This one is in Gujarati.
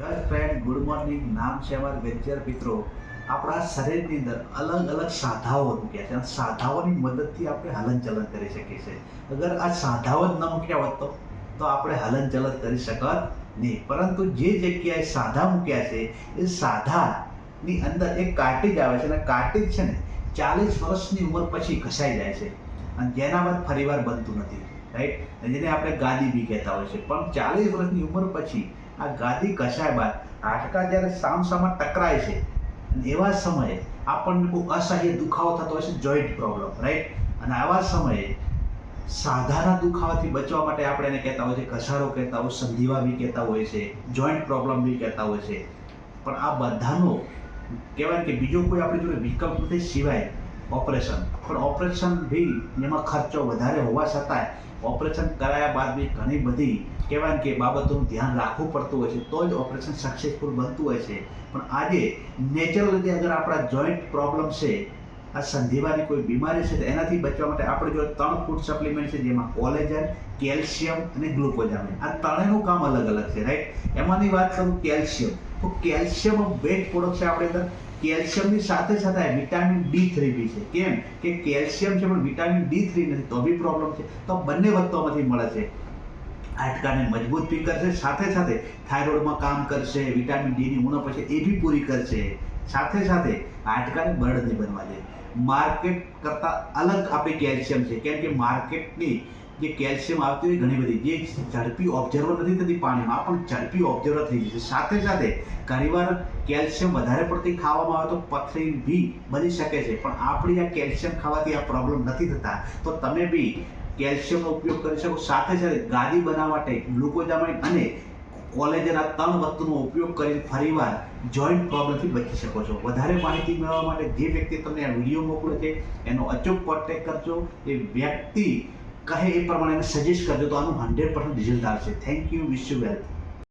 યસ ફ્રેન્ડ ગુડ મોર્નિંગ નામ છે અમારા વેન્ચર મિત્રો. આપણા શરીરની અંદર અલગ અલગ સાધાઓ મૂક્યા છે. અને સાધાઓની મદદથી આપણે હલનચલન કરી શકીએ છીએ. અગર આ સાધાઓ જ ન મૂક્યા હોત તો તો આપણે હલનચલન કરી શકત નહીં. પરંતુ જે જગ્યાએ સાધા મૂક્યા છે, એ સાધાની અંદર એક કાર્ટેજ આવે છે. અને કાર્ટેજ છે ને, ચાલીસ વર્ષની ઉંમર પછી ઘસાઈ જાય છે. અને જેના બાદ ફરીવાર બનતું નથી. રાઈટ જેને આપણે ગાદી બી કહેતા હોય છે. પણ ચાલીસ વર્ષની ઉંમર પછી આ ગાદી ઘસાય બાદ. હાડકા જ્યારે સામસામાં ટકરાય છે, એવા સમયે આપણને બહુ અસહ્ય દુખાવો થતો હોય છે જોઈન્ટ પ્રોબ્લેમ રાઈટ અને આવા સમયે સાધારણ દુખાવાથી બચવા માટે આપણે એને કહેતા હોય છે, ઘસારો કહેતા હોય, સંધિવા બી કહેતા હોય છે જોઈન્ટ પ્રોબ્લેમ બી કહેતા હોય છે. પણ આ બધાનો કહેવાય કે બીજો કોઈ આપણી જોડે વિકલ્પ નથી, સિવાય ઓપરેશન. પણ ઓપરેશન બી એમાં ખર્ચો વધારે હોવા છતાંય ઓપરેશન કરાયા બાદ બી ઘણી બધી કહેવાય કે બાબતોનું ધ્યાન રાખવું પડતું હોય છે, તો જ ઓપરેશન સક્સેસફુલ બનતું હોય છે. પણ આજે નેચરલ રીતે અગર આપણા જોઈન્ટ પ્રોબ્લેમ છે, આ સંધિવાની કોઈ બીમારી છે, તો એનાથી બચવા માટે આપણે જો ત્રણ ફૂડ સપ્લિમેન્ટ છે, જેમાં કોલેજન કેલ્શિયમ અને ગ્લુકોઝામિન આ ત્રણેયનું કામ અલગ અલગ છે રાઈટ એમાંની વાત કરું કેલ્શિયમ તો કેલ્શિયમ વેટ પ્રોડક્ટ છે આપણે અંદર કેલ્શિયમની સાથે સાથે વિટામિન ડી થ્રી બી છે. કેમ? કે કેલ્શિયમ છે, પણ વિટામિન ડી થ્રી નથી, તો બી પ્રોબ્લેમ છે. તો બંને વસ્તુઓમાંથી મળે છે. હાડકાને મજબૂત બી કરશે, સાથે સાથે થાઇરોઇડમાં કામ કરશે, વિટામિન ડીની ઉણપ હશે, એ બી પૂરી કરશે. સાથે સાથે હાડકાને બળદ નહીં બનવા દે. માર્કેટ કરતાં અલગ આપણે કેલ્શિયમ છે. કેમ કે માર્કેટની જે કેલ્શિયમ આવતી હોય ઘણી બધી. જે ઝડપી ઓબ્ઝર્વ નથી થતી પાણીમાં, પણ ઝડપી ઓબ્ઝર્વ થઈ જશે. સાથે સાથે ઘણીવાર કેલ્શિયમ વધારે પડતી ખાવામાં આવે તો પથરી બી બની શકે છે. પણ આપણી આ કેલ્શિયમ ખાવાથી આ પ્રોબ્લેમ નથી થતા. તો તમે બી કેલ્શિયમનો ઉપયોગ કરી શકો. સાથે સાથે ગાદી બનાવવા માટે ગ્લુકોઝામાઇન અને કોલેજના ત્રણ વસ્તુનો ઉપયોગ કરીને ફરીવાર જોઈન્ટ પ્રોબ્લેમથી બચી શકો છો. વધારે માહિતી મેળવવા માટે જે વ્યક્તિ તમને આ વીડિયો મોકલે છે, એનો અચૂક કોન્ટેક્ટ કરજો. એ વ્યક્તિ કહે એ પ્રમાણે સજેસ્ટ કરજો તો આનું હંડ્રેડ પર્સન્ટ રિઝલ્ટ આવશે thank you wish you well